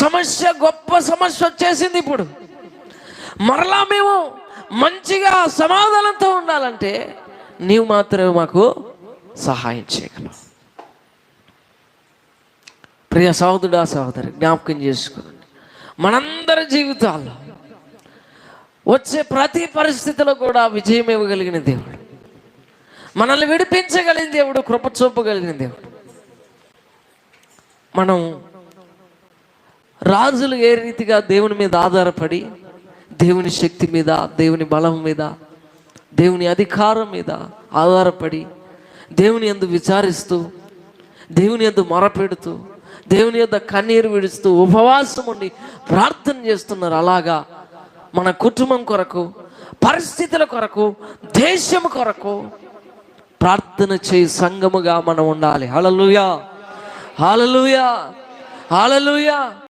సమస్య గొప్ప సమస్య వచ్చేసింది ఇప్పుడు. మరలా మేము మంచిగా సమాధానంతో ఉండాలంటే నీవు మాత్రమే మాకు సహాయం చేయగలవు. ప్రియ సహోదరుడా సహోదరి జ్ఞాపకం చేసుకోండి. మనందరి జీవితాల్లో వచ్చే ప్రతి పరిస్థితిలో కూడా విజయం ఇవ్వగలిగిన దేవుడు. మనల్ని విడిపించగలిగిన దేవుడు కృప చూపగలిగిన దేవుడు. మనం రాజులు ఏ రీతిగా దేవుని మీద ఆధారపడి దేవుని శక్తి మీద దేవుని బలం మీద దేవుని అధికారం మీద ఆధారపడి దేవుని ఎందు విచారిస్తూ దేవుని ఎందు మొరపెడుతూ దేవుని యొద్ద కన్నీరు విడుస్తూ ఉపవాసం ఉండి ప్రార్థన చేస్తున్నారు. అలాగా మన కుటుంబం కొరకు పరిస్థితుల కొరకు దేశం కొరకు ప్రార్థన చేయి సంఘముగా మనం ఉండాలి. హలలుయా హలలుయా హలలుయా